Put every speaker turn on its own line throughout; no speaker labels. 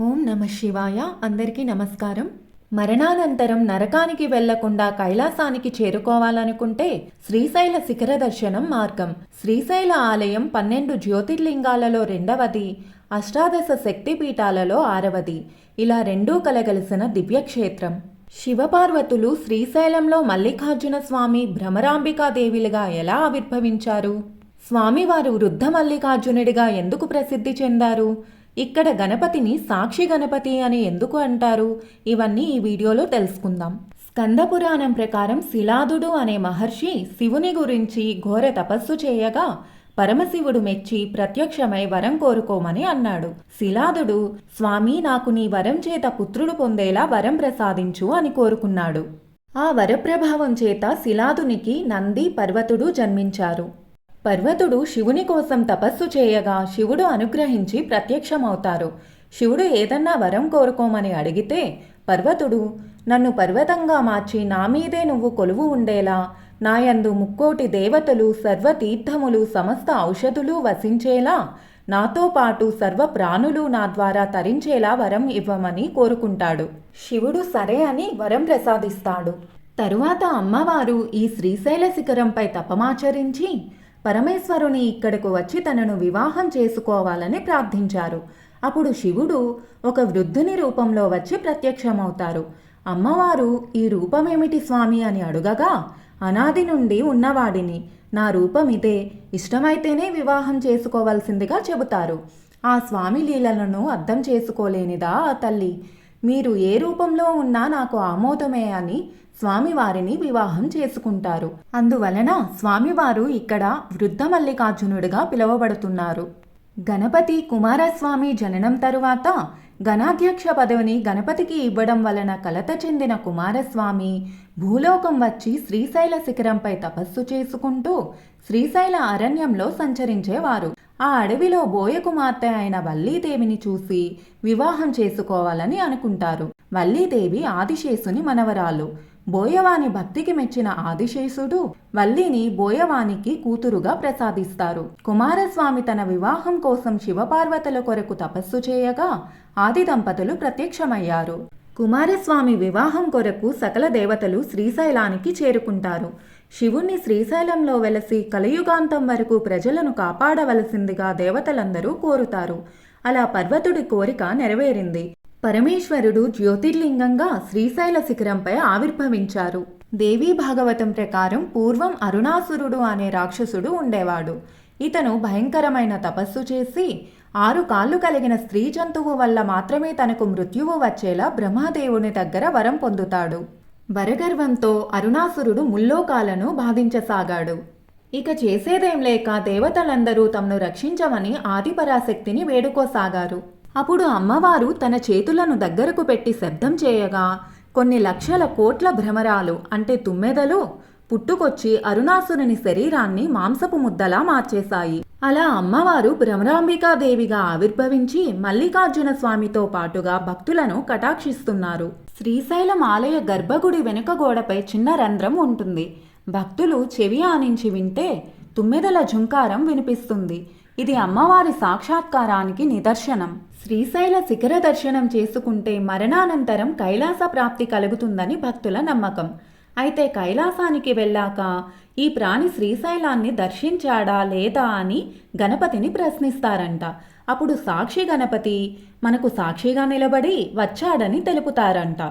ఓం నమ శివాయ. అందరికీ నమస్కారం. మరణానంతరం నరకానికి వెళ్ళకుండా కైలాసానికి చేరుకోవాలనుకుంటే శ్రీశైల శిఖర దర్శనం మార్గం. శ్రీశైల ఆలయం పన్నెండు జ్యోతిర్లింగాలలో రెండవది అష్టాదశ శక్తిపీఠాలలో ఆరవది. ఇలా రెండూ కలగలిసిన దివ్యక్షేత్రం. శివపార్వతులు శ్రీశైలంలో మల్లికార్జున స్వామి భ్రమరాంబికాదేవిలుగా ఎలా ఆవిర్భవించారు? స్వామివారు వృద్ధ మల్లికార్జునుడిగా ఎందుకు ప్రసిద్ధి చెందారు? ఇక్కడ గణపతిని సాక్షి గణపతి అని ఎందుకు అంటారు? ఇవన్నీ ఈ వీడియోలో తెలుసుకుందాం. స్కందపురాణం ప్రకారం శిలాదుడు అనే మహర్షి శివుని గురించి ఘోర తపస్సు చేయగా పరమశివుడు మెచ్చి ప్రత్యక్షమై వరం కోరుకోమని అన్నాడు. శిలాదుడు స్వామి నాకు నీ వరం చేత పుత్రుడు పొందేలా వరం ప్రసాదించు అని కోరుకున్నాడు. ఆ వరప్రభావం చేత శిలాదునికి నంది పర్వతుడు జన్మించారు. పర్వతుడు శివుని కోసం తపస్సు చేయగా శివుడు అనుగ్రహించి ప్రత్యక్షమవుతారు. శివుడు ఏదన్నా వరం కోరుకోమని అడిగితే పర్వతుడు నన్ను పర్వతంగా మార్చి నా మీదే నువ్వు కొలువు ఉండేలా నాయందు ముక్కోటి దేవతలు సర్వతీర్థములు సమస్త ఔషధులు వసించేలా నాతో పాటు సర్వ ప్రాణులు నా ద్వారా తరించేలా వరం ఇవ్వమని కోరుకుంటాడు. శివుడు సరే అని వరం ప్రసాదిస్తాడు. తరువాత అమ్మవారు ఈ శ్రీశైల శిఖరంపై తపమాచరించి పరమేశ్వరుని ఇక్కడకు వచ్చి తనను వివాహం చేసుకోవాలని ప్రార్థించారు. అప్పుడు శివుడు ఒక వృద్ధుని రూపంలో వచ్చి ప్రత్యక్షమవుతారు. అమ్మవారు ఈ రూపమేమిటి స్వామి అని అడుగగా అనాది నుండి ఉన్నవాడిని. నా రూపం ఇదే. ఇష్టమైతేనే వివాహం చేసుకోవాల్సిందిగా చెబుతారు. ఆ స్వామి లీలలను అర్థం చేసుకోలేనిదా ఆ తల్లి? మీరు ఏ రూపంలో ఉన్నా నాకు ఆమోదమే అని స్వామివారిని వివాహం చేసుకుంటారు. అందువలన స్వామివారు ఇక్కడ వృద్ధ మల్లికార్జునుడిగా పిలువబడుతున్నారు. గణపతి కుమారస్వామి జననం తరువాత గణాధ్యక్ష పదవిని గణపతికి ఇవ్వడం వలన కలత చెందిన కుమారస్వామి భూలోకం వచ్చి శ్రీశైల శిఖరంపై తపస్సు చేసుకుంటూ శ్రీశైల అరణ్యంలో సంచరించేవారు. ఆ అడవిలో బోయ కుమార్తె అయిన వల్లీదేవిని చూసి వివాహం చేసుకోవాలని అనుకుంటారు. వల్లీదేవి ఆదిశేషుని మనవరాలు. బోయవాని భక్తికి మెచ్చిన ఆదిశేషుడు వల్లిని బోయవానికి కూతురుగా ప్రసాదిస్తారు. కుమారస్వామి తన వివాహం కోసం శివపార్వతుల కొరకు తపస్సు చేయగా ఆది దంపతులు ప్రత్యక్షమయ్యారు. కుమారస్వామి వివాహం కొరకు సకల దేవతలు శ్రీశైలానికి చేరుకుంటారు. శివుణ్ణి శ్రీశైలంలో వెలసి కలియుగాంతం వరకు ప్రజలను కాపాడవలసిందిగా దేవతలందరూ కోరుతారు. అలా పర్వతుడి కోరిక నెరవేరింది. పరమేశ్వరుడు జ్యోతిర్లింగంగా శ్రీశైల శిఖరంపై ఆవిర్భవించారు. దేవీ భాగవతం ప్రకారం పూర్వం అరుణాసురుడు అనే రాక్షసుడు ఉండేవాడు. ఇతను భయంకరమైన తపస్సు చేసి ఆరు కాళ్ళు కలిగిన స్త్రీ జంతువు వల్ల మాత్రమే తనకు మృత్యువు వచ్చేలా బ్రహ్మదేవుని దగ్గర వరం పొందుతాడు. వరగర్వంతో అరుణాసురుడు ముల్లోకాలను బాధించసాగాడు. ఇక చేసేదేం లేక దేవతలందరూ తమను రక్షించమని ఆదిపరాశక్తిని వేడుకోసాగారు. అప్పుడు అమ్మవారు తన చేతులను దగ్గరకు పెట్టి శబ్దం చేయగా కొన్ని లక్షల కోట్ల భ్రమరాలు అంటే తుమ్మెదలు పుట్టుకొచ్చి అరుణాసురుని శరీరాన్ని మాంసపు ముద్దలా మార్చేశాయి. అలా అమ్మవారు భ్రమరాంబికాదేవిగా ఆవిర్భవించి మల్లికార్జున స్వామితో పాటుగా భక్తులను కటాక్షిస్తున్నారు. శ్రీశైలం ఆలయ గర్భగుడి వెనుక గోడపై చిన్న రంధ్రం ఉంటుంది. భక్తులు చెవి ఆనించి వింటే తుమ్మెదల ఝుంకారం వినిపిస్తుంది. ఇది అమ్మవారి సాక్షాత్కారానికి నిదర్శనం. శ్రీశైల శిఖర దర్శనం చేసుకుంటే మరణానంతరం కైలాస ప్రాప్తి కలుగుతుందని భక్తుల నమ్మకం. అయితే కైలాసానికి వెళ్ళాక ఈ ప్రాణి శ్రీశైలాన్ని దర్శించాడా లేదా అని గణపతిని ప్రశ్నిస్తారంట. అప్పుడు సాక్షి గణపతి మనకు సాక్షిగా నిలబడి వచ్చాడని తెలుపుతారంట.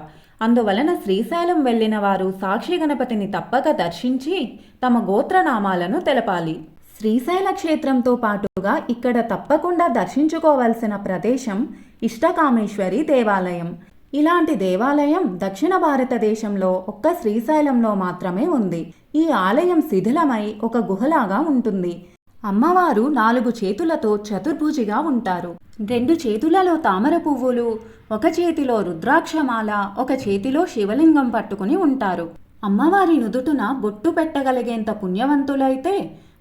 అందువలన శ్రీశైలం వెళ్ళిన వారు సాక్షి గణపతిని తప్పక దర్శించి తమ గోత్రనామాలను తెలపాలి. శ్రీశైల క్షేత్రంతో పాటుగా ఇక్కడ తప్పకుండా దర్శించుకోవలసిన ప్రదేశం ఇష్టకామేశ్వరి దేవాలయం. ఇలాంటి దేవాలయం దక్షిణ భారతదేశంలో ఒక్క శ్రీశైలంలో మాత్రమే ఉంది. ఈ ఆలయం శిథిలమై ఒక గుహలాగా ఉంటుంది. అమ్మవారు నాలుగు చేతులతో చతుర్భుజిగా ఉంటారు. రెండు చేతులలో తామర పువ్వులు ఒక చేతిలో రుద్రాక్షమాల ఒక చేతిలో శివలింగం పట్టుకుని ఉంటారు. అమ్మవారి నుదుటున బొట్టు పెట్టగలిగేంత పుణ్యవంతులైతే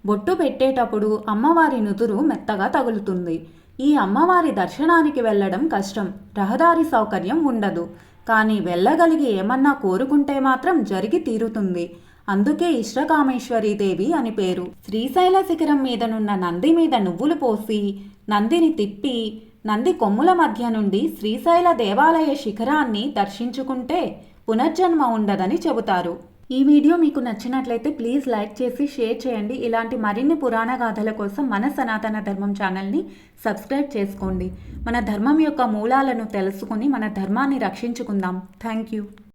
బొట్టు పెట్టేటప్పుడు అమ్మవారి నుదురు మెత్తగా తగులుతుంది. ఈ అమ్మవారి దర్శనానికి వెళ్ళడం కష్టం. రహదారి సౌకర్యం ఉండదు. కానీ వెళ్ళగలిగి ఏమన్నా కోరుకుంటే మాత్రం జరిగి తీరుతుంది. అందుకే ఇష్టకామేశ్వరీదేవి అని పేరు. శ్రీశైల శిఖరం మీదనున్న నంది మీద నువ్వులు పోసి నందిని తిప్పి నంది కొమ్ముల మధ్య నుండి శ్రీశైల దేవాలయ శిఖరాన్ని దర్శించుకుంటే పునర్జన్మ ఉండదని చెబుతారు. ఈ వీడియో మీకు నచ్చినట్లయితే ప్లీజ్ లైక్ చేసి షేర్ చేయండి. ఇలాంటి మరిన్ని పురాణ గాథల కోసం మన సనాతన ధర్మం ఛానల్ని సబ్స్క్రైబ్ చేసుకోండి. మన ధర్మం యొక్క మూలాలను తెలుసుకుని మన ధర్మాన్ని రక్షించుకుందాం. Thank you.